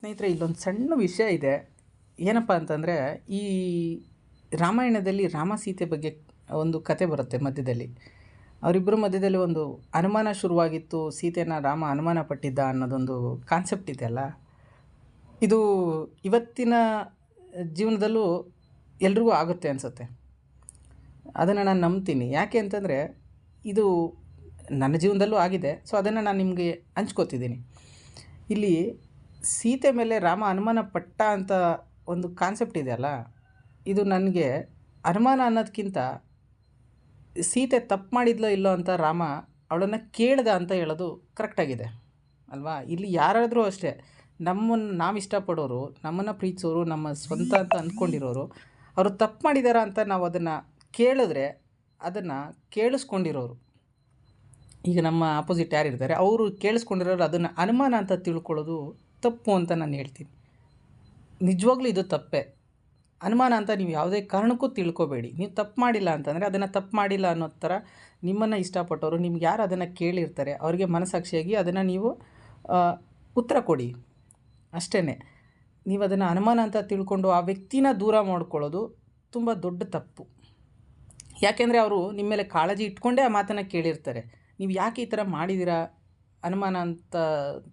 ಸ್ನೇಹಿತರೆ, ಇಲ್ಲೊಂದು ಸಣ್ಣ ವಿಷಯ ಇದೆ. ಏನಪ್ಪ ಅಂತಂದರೆ, ಈ ರಾಮಾಯಣದಲ್ಲಿ ರಾಮ ಸೀತೆ ಬಗ್ಗೆ ಒಂದು ಕತೆ ಬರುತ್ತೆ ಮಧ್ಯದಲ್ಲಿ. ಅವರಿಬ್ಬರ ಮಧ್ಯದಲ್ಲಿ ಒಂದು ಅನುಮಾನ ಶುರುವಾಗಿತ್ತು, ಸೀತೆನ ರಾಮ ಅನುಮಾನ ಪಟ್ಟಿದ್ದ ಅನ್ನೋದೊಂದು ಕಾನ್ಸೆಪ್ಟ್ ಇದೆಯಲ್ಲ ಇದು ಇವತ್ತಿನ ಜೀವನದಲ್ಲೂ ಎಲ್ರಿಗೂ ಆಗುತ್ತೆ ಅನಿಸುತ್ತೆ. ಅದನ್ನು ನಾನು ನಂಬ್ತೀನಿ. ಯಾಕೆ ಅಂತಂದರೆ, ಇದು ನನ್ನ ಜೀವನದಲ್ಲೂ ಆಗಿದೆ. ಸೊ ಅದನ್ನು ನಾನು ನಿಮಗೆ ಹಂಚ್ಕೋತಿದ್ದೀನಿ. ಇಲ್ಲಿ ಸೀತೆ ಮೇಲೆ ರಾಮ ಅನುಮಾನ ಪಟ್ಟ ಅಂತ ಒಂದು ಕಾನ್ಸೆಪ್ಟ್ ಇದೆಯಲ್ಲ ಇದು ನನಗೆ ಅನುಮಾನ ಅನ್ನೋದಕ್ಕಿಂತ ಸೀತೆ ತಪ್ಪು ಮಾಡಿದ್ಲೋ ಇಲ್ಲೋ ಅಂತ ರಾಮ ಅವಳನ್ನು ಕೇಳ್ದ ಅಂತ ಹೇಳೋದು ಕರೆಕ್ಟಾಗಿದೆ ಅಲ್ವಾ? ಇಲ್ಲಿ ಯಾರಾದರೂ ಅಷ್ಟೇ ನಮ್ಮನ್ನು ನಾವು ಇಷ್ಟಪಡೋರು, ನಮ್ಮನ್ನು ಪ್ರೀತಿಸೋರು, ನಮ್ಮ ಸ್ವಂತ ಅಂತ ಅಂದ್ಕೊಂಡಿರೋರು ಅವರು ತಪ್ಪು ಮಾಡಿದಾರ ಅಂತ ನಾವು ಅದನ್ನು ಕೇಳಿದ್ರೆ ಅದನ್ನು ಕೇಳಿಸ್ಕೊಂಡಿರೋರು. ಈಗ ನಮ್ಮ ಆಪೋಸಿಟ್ ಯಾರಿರ್ತಾರೆ, ಅವರು ಕೇಳಿಸ್ಕೊಂಡಿರೋರು ಅದನ್ನು ಅನುಮಾನ ಅಂತ ತಿಳ್ಕೊಳ್ಳೋದು ತಪ್ಪು ಅಂತ ನಾನು ಹೇಳ್ತೀನಿ. ನಿಜವಾಗ್ಲೂ ಇದು ತಪ್ಪೇ. ಅನುಮಾನ ಅಂತ ನೀವು ಯಾವುದೇ ಕಾರಣಕ್ಕೂ ತಿಳ್ಕೊಬೇಡಿ. ನೀವು ತಪ್ಪು ಮಾಡಿಲ್ಲ ಅಂತಂದರೆ ಅದನ್ನು ತಪ್ಪು ಮಾಡಿಲ್ಲ ಅನ್ನೋ ಥರ ನಿಮ್ಮನ್ನು ಇಷ್ಟಪಟ್ಟವರು, ನಿಮ್ಗೆ ಯಾರು ಅದನ್ನು ಕೇಳಿರ್ತಾರೆ, ಅವರಿಗೆ ಮನಸ್ಸಾಕ್ಷಿಯಾಗಿ ಅದನ್ನು ನೀವು ಉತ್ತರ ಕೊಡಿ. ಅಷ್ಟೇ ನೀವು ಅದನ್ನು ಅನುಮಾನ ಅಂತ ತಿಳ್ಕೊಂಡು ಆ ವ್ಯಕ್ತಿನ ದೂರ ಮಾಡ್ಕೊಳ್ಳೋದು ತುಂಬ ದೊಡ್ಡ ತಪ್ಪು. ಯಾಕೆಂದರೆ ಅವರು ನಿಮ್ಮ ಮೇಲೆ ಕಾಳಜಿ ಇಟ್ಕೊಂಡೇ ಆ ಮಾತನ್ನು ಕೇಳಿರ್ತಾರೆ. ನೀವು ಯಾಕೆ ಈ ಥರ ಮಾಡಿದ್ದೀರಾ? ಅನುಮಾನ ಅಂತ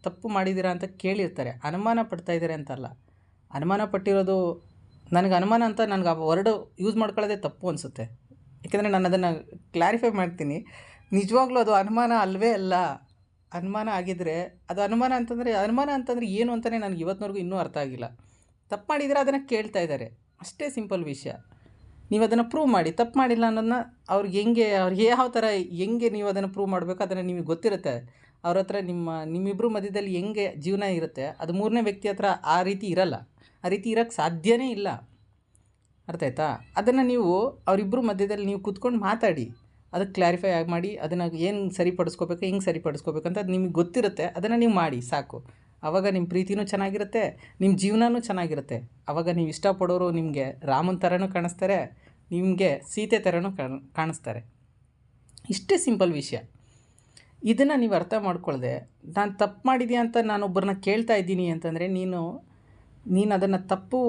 ತಪ್ಪು ಮಾಡಿದ್ದೀರಾ ಅಂತ ಕೇಳಿರ್ತಾರೆ. ಅನುಮಾನ ಪಡ್ತಾ ಇದ್ದಾರೆ ಅಂತಲ್ಲ. ಅನುಮಾನ ಪಟ್ಟಿರೋದು ನನಗೆ ಅನುಮಾನ ಅಂತ ನನಗೆ ಆ ವರ್ಡ್ ಯೂಸ್ ಮಾಡ್ಕೊಳ್ಳೋದೇ ತಪ್ಪು ಅನಿಸುತ್ತೆ. ಯಾಕೆಂದರೆ ನಾನು ಅದನ್ನು ಕ್ಲಾರಿಫೈ ಮಾಡ್ತೀನಿ. ನಿಜವಾಗ್ಲೂ ಅದು ಅನುಮಾನ ಅಲ್ಲವೇ ಅಲ್ಲ. ಅನುಮಾನ ಆಗಿದ್ದರೆ ಅದು ಅನುಮಾನ ಅಂತಂದರೆ ಅನುಮಾನ ಅಂತಂದರೆ ಏನು ಅಂತಲೇ ನನಗೆ ಇವತ್ತಿನವರೆಗೂ ಇನ್ನೂ ಅರ್ಥ ಆಗಿಲ್ಲ. ತಪ್ಪು ಮಾಡಿದರೆ ಅದನ್ನು ಕೇಳ್ತಾ ಇದ್ದಾರೆ. ಅಷ್ಟೇ ಸಿಂಪಲ್ ವಿಷಯ. ನೀವು ಅದನ್ನು ಪ್ರೂವ್ ಮಾಡಿ. ತಪ್ಪು ಮಾಡಿಲ್ಲ ಅನ್ನೋದನ್ನ ಅವ್ರಿಗೆ ಹೆಂಗೆ ಅವ್ರಿಗೆ ಯಾವ ಥರ ಹೆಂಗೆ ನೀವು ಅದನ್ನು ಪ್ರೂವ್ ಮಾಡಬೇಕು ಅದನ್ನು ನಿಮಗೆ ಗೊತ್ತಿರುತ್ತೆ. ಅವ್ರ ಹತ್ರ ನಿಮ್ಮ ನಿಮ್ಮಿಬ್ಬರು ಮಧ್ಯದಲ್ಲಿ ಹೆಂಗೆ ಜೀವನ ಇರುತ್ತೆ, ಅದು ಮೂರನೇ ವ್ಯಕ್ತಿ ಹತ್ರ ಆ ರೀತಿ ಇರಲ್ಲ. ಆ ರೀತಿ ಇರೋಕ್ಕೆ ಸಾಧ್ಯವೇ ಇಲ್ಲ. ಅರ್ಥ ಆಯ್ತಾ? ಅದನ್ನು ನೀವು ಅವರಿಬ್ಬರು ಮಧ್ಯದಲ್ಲಿ ನೀವು ಕೂತ್ಕೊಂಡು ಮಾತಾಡಿ. ಅದಕ್ಕೆ ಕ್ಲಾರಿಫೈ ಆಗಿ ಮಾಡಿ, ಅದನ್ನು ಏನು ಸರಿಪಡಿಸ್ಕೋಬೇಕು, ಹೆಂಗೆ ಸರಿಪಡಿಸ್ಕೋಬೇಕು ಅಂತ ಅದು ನಿಮಗೆ ಗೊತ್ತಿರುತ್ತೆ. ಅದನ್ನು ನೀವು ಮಾಡಿ, ಸಾಕು. ಆವಾಗ ನಿಮ್ಮ ಪ್ರೀತಿನೂ ಚೆನ್ನಾಗಿರುತ್ತೆ ನಿಮ್ಮ ಜೀವನವೂ ಚೆನ್ನಾಗಿರುತ್ತೆ. ಆವಾಗ ನೀವು ಇಷ್ಟಪಡೋರು ನಿಮಗೆ ರಾಮನ ಥರನೂ ಕಾಣಿಸ್ತಾರೆ, ನಿಮಗೆ ಸೀತೆ ಥರನೂ ಕಾಣ್, ಕಾಣಿಸ್ತಾರೆ. ಇಷ್ಟೇ ಸಿಂಪಲ್ ವಿಷಯ. ಇದನ್ನು ನೀವು ಅರ್ಥ ಮಾಡ್ಕೊಳ್ಳದೆ ನಾನು ತಪ್ಪು ಮಾಡಿದ್ಯಾ ಅಂತ ನಾನೊಬ್ಬರನ್ನ ಕೇಳ್ತಾ ಇದ್ದೀನಿ ಅಂತಂದರೆ ನೀನು ನೀನು ಅದನ್ನು ತಪ್ಪು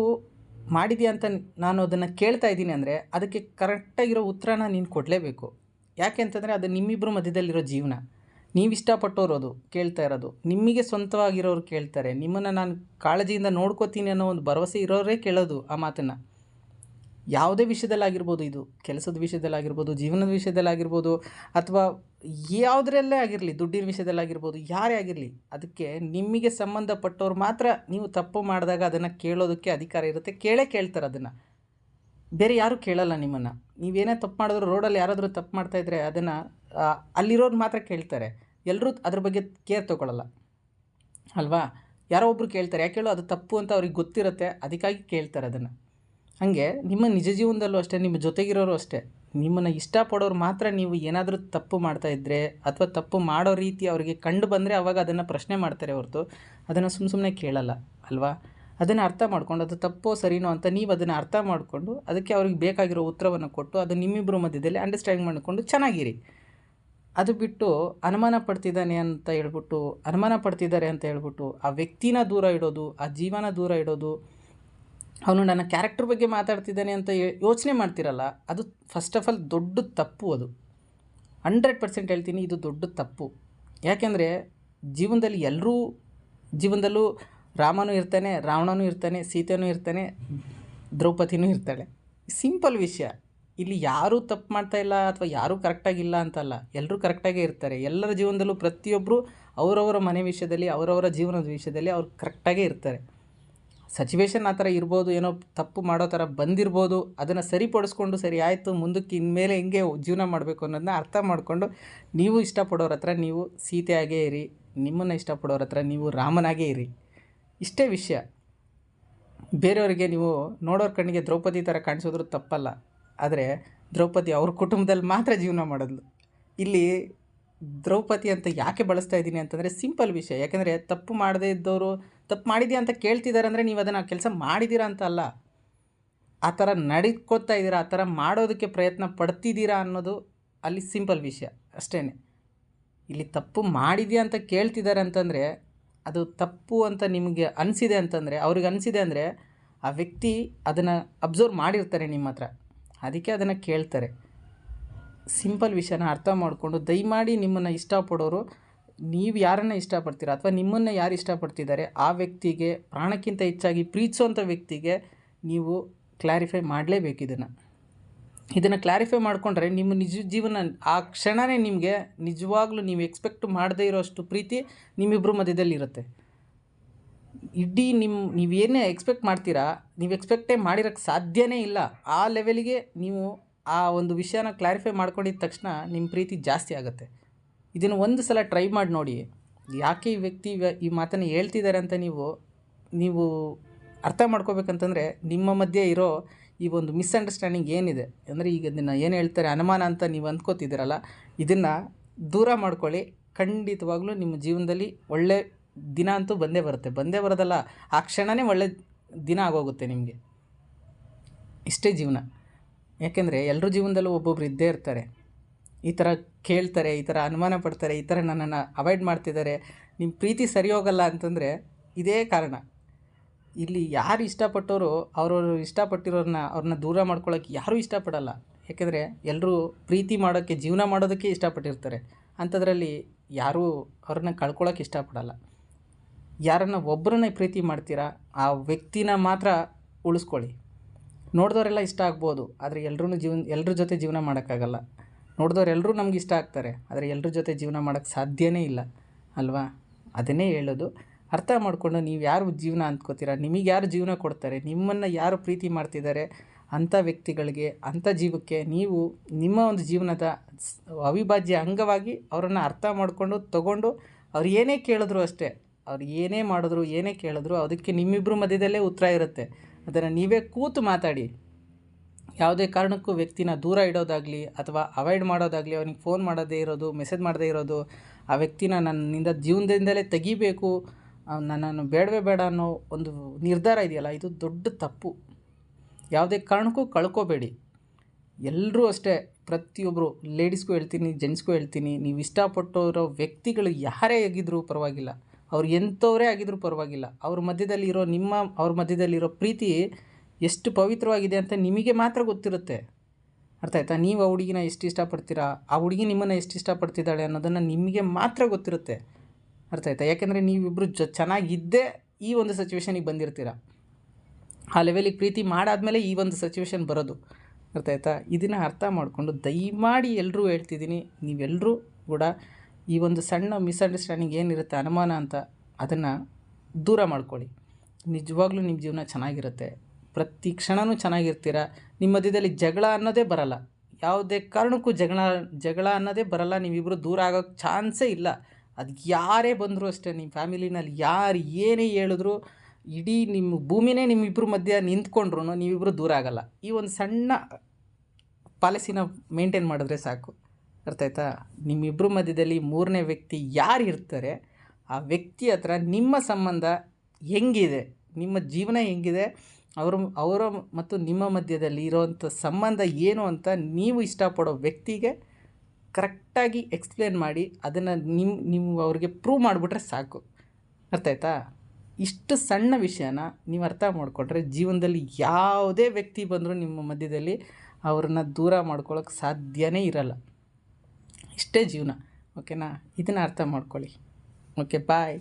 ಮಾಡಿದ್ಯಾ ಅಂತ ನಾನು ಅದನ್ನು ಕೇಳ್ತಾ ಇದ್ದೀನಿ ಅಂದರೆ ಅದಕ್ಕೆ ಕರೆಕ್ಟಾಗಿರೋ ಉತ್ತರನ ನೀನು ಕೊಡಲೇಬೇಕು. ಯಾಕೆ ಅಂತಂದರೆ ಅದು ನಿಮ್ಮಿಬ್ಬರ ಮಧ್ಯದಲ್ಲಿರೋ ಜೀವನ. ನೀವು ಇಷ್ಟಪಟ್ಟೋರು ಅದು, ಕೇಳ್ತಾ ಇರೋದು. ನಿಮಗೆ ಸ್ವಂತವಾಗಿರೋರು ಕೇಳ್ತಾರೆ. ನಿಮ್ಮನ್ನು ನಾನು ಕಾಳಜಿಯಿಂದ ನೋಡ್ಕೋತೀನಿ ಅನ್ನೋ ಒಂದು ಭರವಸೆ ಇರೋರೇ ಕೇಳೋದು ಆ ಮಾತನ್ನು. ಯಾವುದೇ ವಿಷಯದಲ್ಲಾಗಿರ್ಬೋದು ಇದು ಕೆಲಸದ ವಿಷಯದಲ್ಲಾಗಿರ್ಬೋದು, ಜೀವನದ ವಿಷಯದಲ್ಲಾಗಿರ್ಬೋದು ಅಥವಾ ಯಾವುದರಲ್ಲೇ ಆಗಿರಲಿ, ದುಡ್ಡಿನ ವಿಷಯದಲ್ಲಾಗಿರ್ಬೋದು, ಯಾರೇ ಆಗಿರಲಿ, ಅದಕ್ಕೆ ನಿಮಗೆ ಸಂಬಂಧಪಟ್ಟವ್ರು ಮಾತ್ರ ನೀವು ತಪ್ಪು ಮಾಡಿದಾಗ ಅದನ್ನು ಕೇಳೋದಕ್ಕೆ ಅಧಿಕಾರ ಇರುತ್ತೆ. ಕೇಳೇ ಕೇಳ್ತಾರೆ ಅದನ್ನು. ಬೇರೆ ಯಾರೂ ಕೇಳಲ್ಲ ನಿಮ್ಮನ್ನು. ನೀವೇನೇ ತಪ್ಪು ಮಾಡಿದ್ರು, ರೋಡಲ್ಲಿ ಯಾರಾದರೂ ತಪ್ಪು ಮಾಡ್ತಾಯಿದ್ರೆ ಅದನ್ನು ಅಲ್ಲಿರೋರು ಮಾತ್ರ ಕೇಳ್ತಾರೆ. ಎಲ್ಲರೂ ಅದ್ರ ಬಗ್ಗೆ ಕೇರ್ ತೊಗೊಳಲ್ಲ. ಅಲ್ವಾ? ಯಾರೋ ಒಬ್ರು ಕೇಳ್ತಾರೆ, ಯಾಕೆ ಹೇಳೋ ಅದು ತಪ್ಪು ಅಂತ ಅವ್ರಿಗೆ ಗೊತ್ತಿರುತ್ತೆ, ಅದಕ್ಕಾಗಿ ಕೇಳ್ತಾರೆ ಅದನ್ನು. ಹಾಗೆ ನಿಮ್ಮ ನಿಜ ಜೀವನದಲ್ಲೂ ಅಷ್ಟೇ, ನಿಮ್ಮ ಜೊತೆಗಿರೋರು ಅಷ್ಟೇ. ನಿಮ್ಮನ್ನು ಇಷ್ಟಪಡೋರು ಮಾತ್ರ ನೀವು ಏನಾದರೂ ತಪ್ಪು ಮಾಡ್ತಾ ಇದ್ದರೆ ಅಥವಾ ತಪ್ಪು ಮಾಡೋ ರೀತಿ ಅವರಿಗೆ ಕಂಡು ಬಂದರೆ ಅವಾಗ ಅದನ್ನು ಪ್ರಶ್ನೆ ಮಾಡ್ತಾರೆ ಹೊರತು. ಅದನ್ನು ಸುಮ್ಮ ಸುಮ್ಮನೆ ಕೇಳಲ್ಲ, ಅಲ್ವಾ? ಅದನ್ನು ಅರ್ಥ ಮಾಡ್ಕೊಂಡು ಅದು ತಪ್ಪೋ ಸರಿನೋ ಅಂತ ನೀವು ಅದನ್ನು ಅರ್ಥ ಮಾಡಿಕೊಂಡು ಅದಕ್ಕೆ ಅವ್ರಿಗೆ ಬೇಕಾಗಿರೋ ಉತ್ತರವನ್ನು ಕೊಟ್ಟು ಅದು ನಿಮ್ಮಿಬ್ಬರ ಮಧ್ಯದಲ್ಲಿ ಅಂಡರ್ಸ್ಟ್ಯಾಂಡ್ ಮಾಡಿಕೊಂಡು ಚೆನ್ನಾಗಿರಿ. ಅದು ಬಿಟ್ಟು ಅನುಮಾನ ಪಡ್ತಿದ್ದಾನೆ ಅಂತ ಹೇಳ್ಬಿಟ್ಟು, ಅನುಮಾನ ಪಡ್ತಿದ್ದಾರೆ ಅಂತ ಹೇಳ್ಬಿಟ್ಟು ಆ ವ್ಯಕ್ತಿನ ದೂರ ಇಡೋದು, ಆ ಜೀವನ ದೂರ ಇಡೋದು ಅವನು ನನ್ನ ಕ್ಯಾರೆಕ್ಟರ್ ಬಗ್ಗೆ ಮಾತಾಡ್ತಿದ್ದಾನೆ ಅಂತ ಯೋಚನೆ ಮಾಡ್ತಿರಲ್ಲ, ಅದು ಫಸ್ಟ್ ಆಫ್ ಆಲ್ ದೊಡ್ಡ ತಪ್ಪು ಅದು. ಹಂಡ್ರೆಡ್ ಪರ್ಸೆಂಟ್ ಹೇಳ್ತೀನಿ ಇದು ದೊಡ್ಡ ತಪ್ಪು. ಯಾಕೆಂದರೆ ಜೀವನದಲ್ಲಿ ಎಲ್ಲರೂ ಜೀವನದಲ್ಲೂ ರಾಮನೂ ಇರ್ತಾನೆ, ರಾವಣನೂ ಇರ್ತಾನೆ, ಸೀತೆನೂ ಇರ್ತಾನೆ, ದ್ರೌಪದಿನೂ ಇರ್ತಾಳೆ. ಸಿಂಪಲ್ ವಿಷಯ. ಇಲ್ಲಿ ಯಾರೂ ತಪ್ಪು ಮಾಡ್ತಾ ಇಲ್ಲ ಅಥವಾ ಯಾರೂ ಕರೆಕ್ಟಾಗಿಲ್ಲ ಅಂತಲ್ಲ ಎಲ್ಲರೂ ಕರೆಕ್ಟಾಗೇ ಇರ್ತಾರೆ. ಎಲ್ಲರ ಜೀವನದಲ್ಲೂ ಪ್ರತಿಯೊಬ್ಬರು ಅವರವರ ಮನೆ ವಿಷಯದಲ್ಲಿ, ಅವರವರ ಜೀವನದ ವಿಷಯದಲ್ಲಿ ಅವ್ರು ಕರೆಕ್ಟಾಗೇ ಇರ್ತಾರೆ. ಸಿಚುವೇಶನ್ ಆ ಥರ ಇರ್ಬೋದು, ಏನೋ ತಪ್ಪು ಮಾಡೋ ಥರ ಬಂದಿರ್ಬೋದು, ಅದನ್ನು ಸರಿಪಡಿಸ್ಕೊಂಡು ಸರಿ ಆಯಿತು, ಮುಂದಕ್ಕೆ ಇನ್ಮೇಲೆ ಹೆಂಗೆ ಜೀವನ ಮಾಡಬೇಕು ಅನ್ನೋದನ್ನ ಅರ್ಥ ಮಾಡಿಕೊಂಡು ನೀವು ಇಷ್ಟಪಡೋರ ಹತ್ರ ನೀವು ಸೀತೆಯಾಗೇ ಇರಿ, ನಿಮ್ಮನ್ನು ಇಷ್ಟಪಡೋರ ಹತ್ರ ನೀವು ರಾಮನಾಗೇ ಇರಿ. ಇಷ್ಟೇ ವಿಷಯ. ಬೇರೆಯವರಿಗೆ ನೀವು ನೋಡೋರ ಕಣ್ಣಿಗೆ ದ್ರೌಪದಿ ಥರ ಕಾಣಿಸೋದ್ರು ತಪ್ಪಲ್ಲ, ಆದರೆ ದ್ರೌಪದಿ ಅವ್ರ ಕುಟುಂಬದಲ್ಲಿ ಮಾತ್ರ ಜೀವನ ಮಾಡೋದು ಇಲ್ಲಿ ದ್ರೌಪದಿ ಅಂತ ಯಾಕೆ ಬಳಸ್ತಾ ಇದ್ದೀನಿ ಅಂತಂದರೆ ಸಿಂಪಲ್ ವಿಷಯ. ಯಾಕೆಂದರೆ ತಪ್ಪು ಮಾಡದೇ ಇದ್ದವರು ತಪ್ಪು ಮಾಡಿದ್ಯಾ ಅಂತ ಕೇಳ್ತಿದ್ದಾರೆ ಅಂದರೆ ನೀವು ಅದನ್ನು ಕೆಲಸ ಮಾಡಿದ್ದೀರಾ ಅಂತ ಅಲ್ಲ. ಆ ಥರ ನಡ್ಕೋತಾ ಇದ್ದೀರಾ ಆ ಥರ ಮಾಡೋದಕ್ಕೆ ಪ್ರಯತ್ನ ಪಡ್ತಿದ್ದೀರಾ ಅನ್ನೋದು ಅಲ್ಲಿ ಸಿಂಪಲ್ ವಿಷಯ ಅಷ್ಟೇ ಇಲ್ಲಿ ತಪ್ಪು ಮಾಡಿದ್ಯಾ ಅಂತ ಕೇಳ್ತಿದ್ದಾರೆ ಅಂತಂದರೆ, ಅದು ತಪ್ಪು ಅಂತ ನಿಮಗೆ ಅನಿಸಿದೆ ಅಂತಂದರೆ, ಅವ್ರಿಗೆ ಅನಿಸಿದೆ ಅಂದರೆ ಆ ವ್ಯಕ್ತಿ ಅದನ್ನು ಅಬ್ಸರ್ವ್ ಮಾಡಿರ್ತಾರೆ ನಿಮ್ಮ ಹತ್ರ. ಅದಕ್ಕೆ ಅದನ್ನು ಕೇಳ್ತಾರೆ. ಸಿಂಪಲ್ ವಿಷಯನ ಅರ್ಥ ಮಾಡಿಕೊಂಡು ದಯಮಾಡಿ ನಿಮ್ಮನ್ನು ಇಷ್ಟಪಡೋರು, ನೀವು ಯಾರನ್ನು ಇಷ್ಟಪಡ್ತೀರ ಅಥವಾ ನಿಮ್ಮನ್ನು ಯಾರು ಇಷ್ಟಪಡ್ತಿದ್ದಾರೆ, ಆ ವ್ಯಕ್ತಿಗೆ, ಪ್ರಾಣಕ್ಕಿಂತ ಹೆಚ್ಚಾಗಿ ಪ್ರೀತಿಸುವಂಥ ವ್ಯಕ್ತಿಗೆ ನೀವು ಕ್ಲಾರಿಫೈ ಮಾಡಲೇಬೇಕು ಇದನ್ನು. ಇದನ್ನು ಕ್ಲಾರಿಫೈ ಮಾಡಿಕೊಂಡ್ರೆ ನಿಮ್ಮ ನಿಜ ಜೀವನ, ಆ ಕ್ಷಣವೇ ನಿಮಗೆ ನಿಜವಾಗ್ಲೂ ನೀವು ಎಕ್ಸ್ಪೆಕ್ಟ್ ಮಾಡದೇ ಇರೋಷ್ಟು ಪ್ರೀತಿ ನಿಮ್ಮಿಬ್ಬರ ಮಧ್ಯದಲ್ಲಿ ಇರುತ್ತೆ ಇಡೀ ನಿಮ್ಮ ನೀವೇನೇ ಎಕ್ಸ್ಪೆಕ್ಟ್ ಮಾಡ್ತೀರಾ, ನೀವು ಎಕ್ಸ್ಪೆಕ್ಟೇ ಮಾಡಿರೋಕ್ಕೆ ಸಾಧ್ಯನೇ ಇಲ್ಲ. ಆ ಲೆವೆಲಿಗೆ ನೀವು ಆ ಒಂದು ವಿಷಯನ ಕ್ಲಾರಿಫೈ ಮಾಡ್ಕೊಂಡಿದ್ದ ತಕ್ಷಣ ನಿಮ್ಮ ಪ್ರೀತಿ ಜಾಸ್ತಿ ಆಗುತ್ತೆ. ಇದನ್ನು ಒಂದು ಸಲ ಟ್ರೈ ಮಾಡಿ ನೋಡಿ. ಯಾಕೆ ಈ ವ್ಯಕ್ತಿ ಈ ಮಾತನ್ನು ಹೇಳ್ತಿದ್ದಾರೆ ಅಂತ ನೀವು ನೀವು ಅರ್ಥ ಮಾಡ್ಕೋಬೇಕಂತಂದರೆ ನಿಮ್ಮ ಮಧ್ಯೆ ಇರೋ ಈ ಒಂದು ಮಿಸ್ಅಂಡರ್ಸ್ಟ್ಯಾಂಡಿಂಗ್ ಏನಿದೆ? ಅಂದರೆ ಈಗ ಇದನ್ನು ಏನು ಹೇಳ್ತಾರೆ, ಅನುಮಾನ ಅಂತ ನೀವು ಅಂದ್ಕೋತಿದ್ದೀರಲ್ಲ, ಇದನ್ನು ದೂರ ಮಾಡ್ಕೊಳ್ಳಿ. ಖಂಡಿತವಾಗ್ಲೂ ನಿಮ್ಮ ಜೀವನದಲ್ಲಿ ಒಳ್ಳೆ ದಿನ ಅಂತೂ ಬಂದೇ ಬರುತ್ತೆ. ಬಂದೇ ಬರೋದಲ್ಲ, ಆ ಕ್ಷಣವೇ ಒಳ್ಳೆ ದಿನ ಆಗೋಗುತ್ತೆ ನಿಮಗೆ. ಇಷ್ಟೇ ಜೀವನ. ಯಾಕೆಂದರೆ ಎಲ್ಲರ ಜೀವನದಲ್ಲೂ ಒಬ್ಬೊಬ್ರು ಇದ್ದೇ ಇರ್ತಾರೆ. ಈ ಥರ ಕೇಳ್ತಾರೆ, ಈ ಥರ ಅನುಮಾನ ಪಡ್ತಾರೆ, ಈ ಥರ ನನ್ನನ್ನು ಅವಾಯ್ಡ್ ಮಾಡ್ತಿದ್ದಾರೆ. ನಿಮ್ಮ ಪ್ರೀತಿ ಸರಿ ಹೋಗಲ್ಲ ಅಂತಂದರೆ ಇದೇ ಕಾರಣ. ಇಲ್ಲಿ ಯಾರು ಇಷ್ಟಪಟ್ಟವರು ಅವ್ರವ್ರು ಇಷ್ಟಪಟ್ಟಿರೋರನ್ನ ಅವ್ರನ್ನ ದೂರ ಮಾಡ್ಕೊಳ್ಳೋಕೆ ಯಾರೂ ಇಷ್ಟಪಡಲ್ಲ. ಯಾಕೆಂದರೆ ಎಲ್ಲರೂ ಪ್ರೀತಿ ಮಾಡೋಕ್ಕೆ ಜೀವನ ಮಾಡೋದಕ್ಕೆ ಇಷ್ಟಪಟ್ಟಿರ್ತಾರೆ. ಅಂಥದ್ರಲ್ಲಿ ಯಾರೂ ಅವ್ರನ್ನ ಕಳ್ಕೊಳ್ಳೋಕೆ ಇಷ್ಟಪಡಲ್ಲ. ಯಾರನ್ನ ಒಬ್ಬರನ್ನೇ ಪ್ರೀತಿ ಮಾಡ್ತೀರಾ, ಆ ವ್ಯಕ್ತಿನ ಮಾತ್ರ ಉಳಿಸ್ಕೊಳ್ಳಿ. ನೋಡಿದವರೆಲ್ಲ ಇಷ್ಟ ಆಗ್ಬೋದು, ಆದರೆ ಎಲ್ಲರೂ ಜೀವನ ಎಲ್ಲರ ಜೊತೆ ಜೀವನ ಮಾಡೋಕ್ಕಾಗಲ್ಲ. ನೋಡಿದವರೆಲ್ಲರೂ ನಮ್ಗೆ ಇಷ್ಟ ಆಗ್ತಾರೆ, ಆದರೆ ಎಲ್ಲರ ಜೊತೆ ಜೀವನ ಮಾಡೋಕ್ಕೆ ಸಾಧ್ಯವೇ ಇಲ್ಲ, ಅಲ್ವಾ? ಅದನ್ನೇ ಹೇಳೋದು. ಅರ್ಥ ಮಾಡಿಕೊಂಡು ನೀವು ಯಾರು ಜೀವನ ಅಂದ್ಕೋತೀರ? ನಿಮಗೆ ಯಾರು ಜೀವನ ಕೊಡ್ತಾರೆ? ನಿಮ್ಮನ್ನು ಯಾರು ಪ್ರೀತಿ ಮಾಡ್ತಿದ್ದಾರೆ? ಅಂಥ ವ್ಯಕ್ತಿಗಳಿಗೆ, ಅಂಥ ಜೀವಕ್ಕೆ ನೀವು ನಿಮ್ಮ ಒಂದು ಜೀವನದ ಅವಿಭಾಜ್ಯ ಅಂಗವಾಗಿ ಅವರನ್ನು ಅರ್ಥ ಮಾಡಿಕೊಂಡು ತಗೊಂಡು ಅವ್ರು ಏನೇ ಕೇಳಿದ್ರು ಅಷ್ಟೇ, ಅವ್ರು ಏನೇ ಮಾಡಿದ್ರು, ಏನೇ ಕೇಳಿದ್ರು, ಅದಕ್ಕೆ ನಿಮ್ಮಿಬ್ಬರ ಮಧ್ಯದಲ್ಲೇ ಉತ್ತರ ಇರುತ್ತೆ. ಅದನ್ನು ನೀವೇ ಕೂತು ಮಾತಾಡಿ. ಯಾವುದೇ ಕಾರಣಕ್ಕೂ ವ್ಯಕ್ತಿನ ದೂರ ಇಡೋದಾಗಲಿ ಅಥವಾ ಅವಾಯ್ಡ್ ಮಾಡೋದಾಗಲಿ ಅವನಿಗೆ ಫೋನ್ ಮಾಡೋದೇ ಇರೋದು ಮೆಸೇಜ್ ಮಾಡದೇ ಇರೋದು, ಆ ವ್ಯಕ್ತಿನ ನನ್ನಿಂದ ಜೀವನದಿಂದಲೇ ತೆಗಿಬೇಕು ನನ್ನನ್ನು ಬೇಡವೇ ಬೇಡ ಅನ್ನೋ ಒಂದು ನಿರ್ಧಾರ ಇದೆಯಲ್ಲ, ಇದು ದೊಡ್ಡ ತಪ್ಪು. ಯಾವುದೇ ಕಾರಣಕ್ಕೂ ಕಳ್ಕೋಬೇಡಿ. ಎಲ್ಲರೂ ಅಷ್ಟೇ ಪ್ರತಿಯೊಬ್ಬರು ಲೇಡೀಸ್ಗೂ ಹೇಳ್ತೀನಿ ಜೆಂಟ್ಸ್ಗೂ ಹೇಳ್ತೀನಿ, ನೀವು ಇಷ್ಟಪಟ್ಟೋರೋ ವ್ಯಕ್ತಿಗಳು ಯಾರೇ ಆಗಿದ್ರೂ ಪರವಾಗಿಲ್ಲ. ಅವ್ರು ಎಂಥವರೇ ಆಗಿದ್ರೂ ಪರವಾಗಿಲ್ಲ. ಅವ್ರ ಮಧ್ಯದಲ್ಲಿ ಇರೋ ನಿಮ್ಮ, ಅವ್ರ ಮಧ್ಯದಲ್ಲಿರೋ ಪ್ರೀತಿ ಎಷ್ಟು ಪವಿತ್ರವಾಗಿದೆ ಅಂತ ನಿಮಗೆ ಮಾತ್ರ ಗೊತ್ತಿರುತ್ತೆ. ಅರ್ಥ ಆಯ್ತಾ? ನೀವು ಆ ಹುಡುಗಿನ ಎಷ್ಟು ಇಷ್ಟಪಡ್ತೀರಾ? ಆ ಹುಡುಗಿ ನಿಮ್ಮನ್ನು ಎಷ್ಟು ಇಷ್ಟಪಡ್ತಿದ್ದಾಳೆ ಅನ್ನೋದನ್ನು ನಿಮಗೆ ಮಾತ್ರ ಗೊತ್ತಿರುತ್ತೆ. ಅರ್ಥ ಆಯ್ತಾ? ಯಾಕೆಂದರೆ ನೀವಿಬ್ಬರು ಜ, ಚೆನ್ನಾಗಿದ್ದೇ ಈ ಒಂದು ಸಿಚುವೇಶನಿಗೆ ಬಂದಿರ್ತೀರ. ಆ ಲೆವೆಲಿಗೆ ಪ್ರೀತಿ ಮಾಡಾದಮೇಲೆ ಈ ಒಂದು ಸಿಚುವೇಶನ್ ಬರೋದು. ಅರ್ಥ ಆಯ್ತಾ? ಇದನ್ನು ಅರ್ಥ ಮಾಡಿಕೊಂಡು ದಯಮಾಡಿ ಎಲ್ಲರೂ ಹೇಳ್ತಿದ್ದೀನಿ ನೀವೆಲ್ಲರೂ ಕೂಡ ಈ ಒಂದು ಸಣ್ಣ ಮಿಸ್ಅಂಡರ್ಸ್ಟ್ಯಾಂಡಿಂಗ್ ಏನಿರುತ್ತೆ ಅನುಮಾನ ಅಂತ ಅದನ್ನು ದೂರ ಮಾಡ್ಕೊಳ್ಳಿ. ನಿಜವಾಗ್ಲೂ ನಿಮ್ಮ ಜೀವನ ಚೆನ್ನಾಗಿರುತ್ತೆ. ಪ್ರತಿ ಕ್ಷಣವೂ ಚೆನ್ನಾಗಿರ್ತೀರ? ನಿಮ್ಮ ಮಧ್ಯದಲ್ಲಿ ಜಗಳ ಅನ್ನೋದೇ ಬರಲ್ಲ. ಯಾವುದೇ ಕಾರಣಕ್ಕೂ ಜಗಳ ಜಗಳ ಅನ್ನೋದೇ ಬರಲ್ಲ. ನೀವಿಬ್ಬರು ದೂರ ಆಗೋಕ್ಕೆ ಚಾನ್ಸೇ ಇಲ್ಲ. ಅದು ಯಾರೇ ಬಂದರೂ ಅಷ್ಟೇ, ನಿಮ್ಮ ಫ್ಯಾಮಿಲಿನಲ್ಲಿ ಯಾರು ಏನೇ ಹೇಳಿದ್ರು ಇಡೀ ನಿಮ್ಮ ಭೂಮಿನೇ ನಿಮ್ಮಿಬ್ಬರ ಮಧ್ಯೆ ನಿಂತ್ಕೊಂಡ್ರು ನೀವಿಬ್ಬರು ದೂರ ಆಗಲ್ಲ. ಈ ಒಂದು ಸಣ್ಣ ಪಾಲಿಸಿನ ಮೇಂಟೈನ್ ಮಾಡಿದ್ರೆ ಸಾಕು. ಅರ್ಥ ಆಯ್ತಾ? ನಿಮ್ಮಿಬ್ಬರ ಮಧ್ಯದಲ್ಲಿ ಮೂರನೇ ವ್ಯಕ್ತಿ ಯಾರು ಇರ್ತಾರೆ, ಆ ವ್ಯಕ್ತಿ ಹತ್ರ ನಿಮ್ಮ ಸಂಬಂಧ ಹೆಂಗಿದೆ, ನಿಮ್ಮ ಜೀವನ ಹೆಂಗಿದೆ, ಅವರು, ಅವರ ಮತ್ತು ನಿಮ್ಮ ಮಧ್ಯದಲ್ಲಿ ಇರೋವಂಥ ಸಂಬಂಧ ಏನು ಅಂತ ನೀವು ಇಷ್ಟಪಡೋ ವ್ಯಕ್ತಿಗೆ ಕರೆಕ್ಟಾಗಿ ಎಕ್ಸ್ಪ್ಲೇನ್ ಮಾಡಿ, ಅದನ್ನು ನಿಮ್ಮ ನೀವು ಅವ್ರಿಗೆ ಪ್ರೂವ್ ಮಾಡಿಬಿಟ್ರೆ ಸಾಕು. ಅರ್ಥ ಆಯ್ತಾ? ಇಷ್ಟು ಸಣ್ಣ ವಿಷಯನ ನೀವು ಅರ್ಥ ಮಾಡಿಕೊಂಡ್ರೆ ಜೀವನದಲ್ಲಿ ಯಾವುದೇ ವ್ಯಕ್ತಿ ಬಂದರೂ ನಿಮ್ಮ ಮಧ್ಯದಲ್ಲಿ ಅವ್ರನ್ನ ದೂರ ಮಾಡ್ಕೊಳ್ಳೋಕೆ ಸಾಧ್ಯನೇ ಇರಲ್ಲ. ಇಷ್ಟೇ ಜೀವನ ಓಕೆನಾ ಇದನ್ನು ಅರ್ಥ ಮಾಡ್ಕೊಳ್ಳಿ. Okay bye